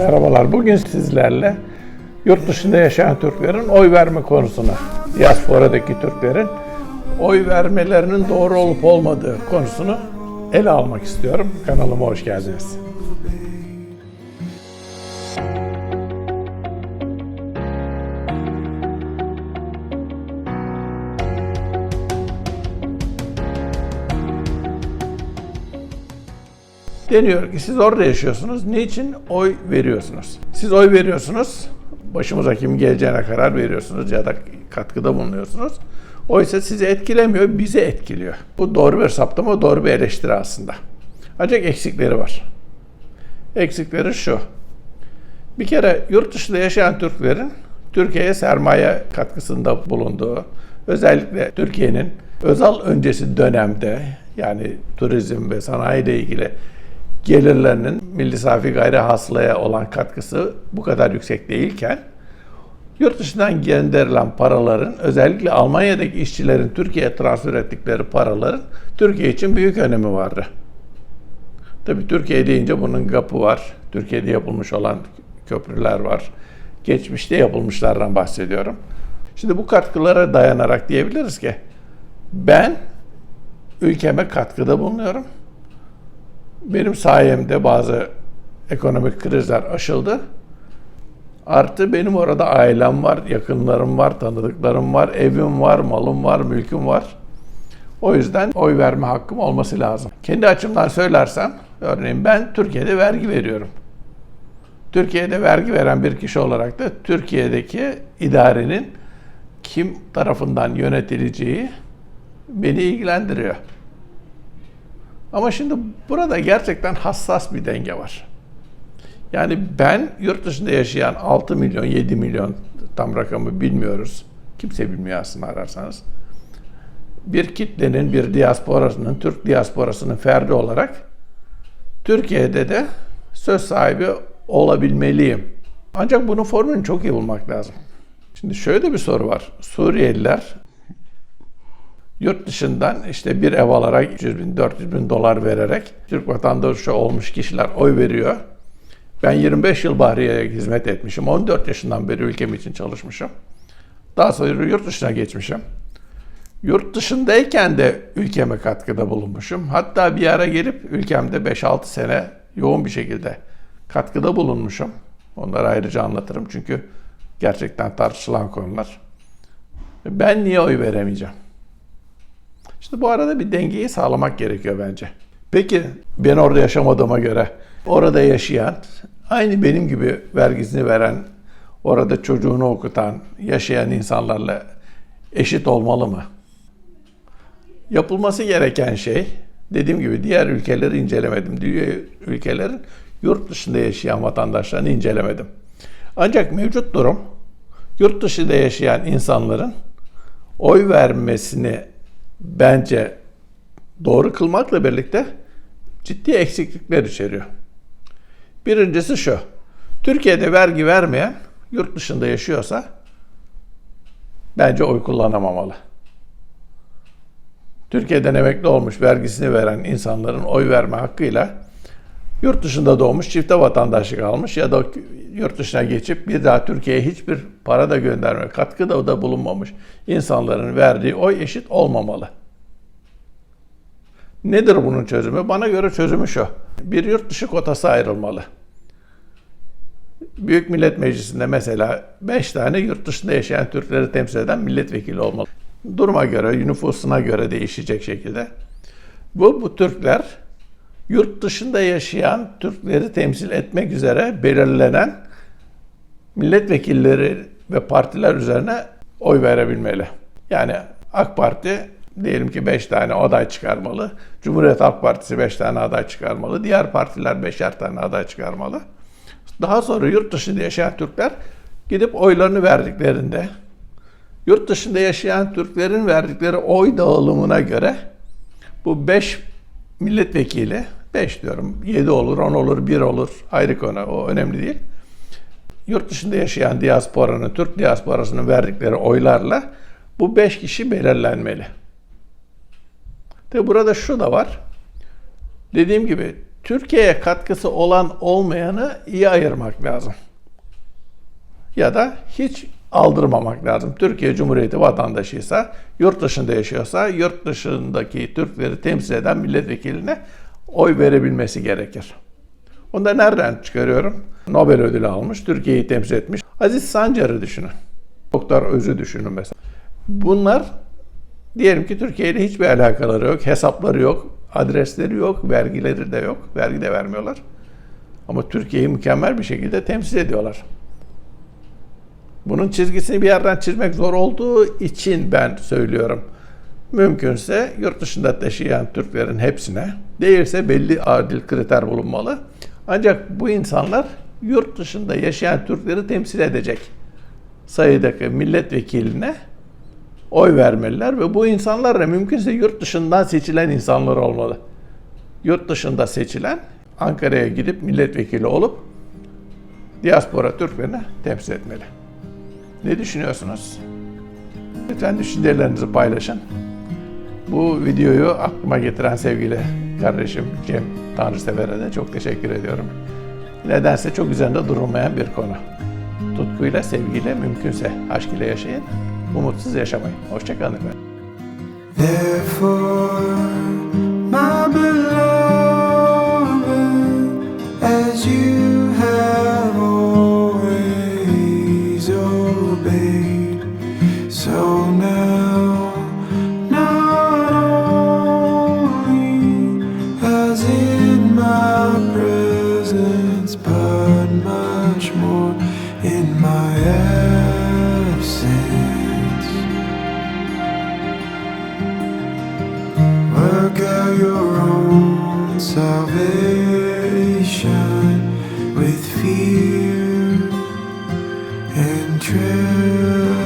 Merhabalar. Bugün sizlerle yurt dışında yaşayan Türklerin oy verme konusuna, diasporadaki Türklerin oy vermelerinin doğru olup olmadığı konusunu ele almak istiyorum. Kanalıma hoş geldiniz. Deniyor ki siz orada yaşıyorsunuz. Niçin oy veriyorsunuz? Siz oy veriyorsunuz. Başımıza kim geleceğine karar veriyorsunuz ya da katkıda bulunuyorsunuz. Oysa sizi etkilemiyor, bizi etkiliyor. Bu doğru bir saptama, doğru bir eleştiri aslında. Ancak eksikleri var. Eksikleri şu. Bir kere yurt dışında yaşayan Türklerin Türkiye'ye sermaye katkısında bulunduğu, özellikle Türkiye'nin özel öncesi dönemde yani turizm ve sanayi ile ilgili gelirlerinin milli safi gayri hasılaya olan katkısı bu kadar yüksek değilken yurt dışından gönderilen paraların özellikle Almanya'daki işçilerin Türkiye'ye transfer ettikleri paraların Türkiye için büyük önemi vardı. Tabii Türkiye deyince bunun GAP'ı var. Türkiye'de yapılmış olan köprüler var. Geçmişte yapılmışlardan bahsediyorum. Şimdi bu katkılara dayanarak diyebiliriz ki ben ülkeme katkıda bulunuyorum. Benim sayemde bazı ekonomik krizler aşıldı. Artı benim orada ailem var, yakınlarım var, tanıdıklarım var, evim var, malım var, mülküm var. O yüzden oy verme hakkım olması lazım. Kendi açımdan söylersem, örneğin ben Türkiye'de vergi veriyorum. Türkiye'de vergi veren bir kişi olarak da Türkiye'deki idarenin kim tarafından yönetileceği beni ilgilendiriyor. Ama şimdi burada gerçekten hassas bir denge var. Yani ben yurt dışında yaşayan 6 milyon, 7 milyon tam rakamı bilmiyoruz. Kimse bilmiyor aslında ararsanız. Bir kitlenin, bir diasporasının, Türk diasporasının ferdi olarak Türkiye'de de söz sahibi olabilmeliyim. Ancak bunun formülünü çok iyi bulmak lazım. Şimdi şöyle bir soru var. Suriyeliler yurt dışından işte bir ev alarak 300 bin, 400 bin dolar vererek Türk vatandaşı olmuş kişiler oy veriyor. Ben 25 yıl Bahriye'ye hizmet etmişim. 14 yaşından beri ülkem için çalışmışım. Daha sonra yurt dışına geçmişim. Yurt dışındayken de ülkeme katkıda bulunmuşum. Hatta bir ara gelip ülkemde 5-6 sene yoğun bir şekilde katkıda bulunmuşum. Onları ayrıca anlatırım çünkü gerçekten tartışılan konular. Ben niye oy veremeyeceğim? İşte bu arada bir dengeyi sağlamak gerekiyor bence. Peki ben orada yaşamadığıma göre orada yaşayan, aynı benim gibi vergisini veren, orada çocuğunu okutan, yaşayan insanlarla eşit olmalı mı? Yapılması gereken şey, dediğim gibi diğer ülkeleri incelemedim. Diğer ülkelerin yurt dışında yaşayan vatandaşlarını incelemedim. Ancak mevcut durum, yurt dışında yaşayan insanların oy vermesini bence doğru kılmakla birlikte ciddi eksiklikler içeriyor. Birincisi şu. Türkiye'de vergi vermeyen yurt dışında yaşıyorsa bence oy kullanamamalı. Türkiye'den emekli olmuş vergisini veren insanların oy verme hakkıyla yurt dışında doğmuş çifte vatandaşlık almış ya da yurt dışına geçip bir daha Türkiye'ye hiçbir para da gönderme, katkı da, da bulunmamış insanların verdiği oy eşit olmamalı. Nedir bunun çözümü? Bana göre çözümü şu. Bir yurt dışı kotası ayrılmalı. Büyük Millet Meclisi'nde mesela 5 tane yurt dışında yaşayan Türkleri temsil eden milletvekili olmalı. Duruma göre, nüfusuna göre değişecek şekilde. Bu, bu Türkler yurt dışında yaşayan Türkleri temsil etmek üzere belirlenen milletvekilleri ve partiler üzerine oy verebilmeli. Yani AK Parti diyelim ki 5 tane aday çıkarmalı. Cumhuriyet Halk Partisi 5 tane aday çıkarmalı. Diğer partiler 5'er tane aday çıkarmalı. Daha sonra yurt dışında yaşayan Türkler gidip oylarını verdiklerinde yurt dışında yaşayan Türklerin verdikleri oy dağılımına göre bu 5 milletvekili 5 diyorum 7 olur 10 olur 1 olur ayrı konu o önemli değil. Yurt dışında yaşayan diasporanın Türk diasporasının verdikleri oylarla bu 5 kişi belirlenmeli. Tabi burada şu da var. Dediğim gibi Türkiye'ye katkısı olan olmayanı iyi ayırmak lazım. Ya da hiç aldırmamak lazım. Türkiye Cumhuriyeti vatandaşıysa, yurt dışında yaşıyorsa, yurt dışındaki Türkleri temsil eden milletvekiline oy verebilmesi gerekir. Onu da nereden çıkarıyorum? Nobel ödülü almış, Türkiye'yi temsil etmiş. Aziz Sancar'ı düşünün. Doktor Öz'ü düşünün mesela. Bunlar diyelim ki Türkiye ile hiçbir alakaları yok, hesapları yok, adresleri yok, vergileri de yok. Vergi de vermiyorlar. Ama Türkiye'yi mükemmel bir şekilde temsil ediyorlar. Bunun çizgisini bir yerden çizmek zor olduğu için ben söylüyorum. Mümkünse yurt dışında yaşayan Türklerin hepsine, değilse belli adil kriter bulunmalı. Ancak bu insanlar yurt dışında yaşayan Türkleri temsil edecek sayıdaki milletvekiline oy vermeliler ve bu insanlar da mümkünse yurt dışından seçilen insanlar olmalı. Yurt dışında seçilen Ankara'ya gidip milletvekili olup diaspora Türklerini temsil etmeli. Ne düşünüyorsunuz? Lütfen düşüncelerinizi paylaşın. Bu videoyu aklıma getiren sevgili kardeşim Cem Tanrısever'e de çok teşekkür ediyorum. Nedense çok üzerinde durulmayan bir konu. Tutkuyla, sevgiyle, mümkünse aşk ile yaşayın. Umutsuz yaşamayın. Hoşçakalın efendim. Therefore, my beloved, as you have always obeyed, you.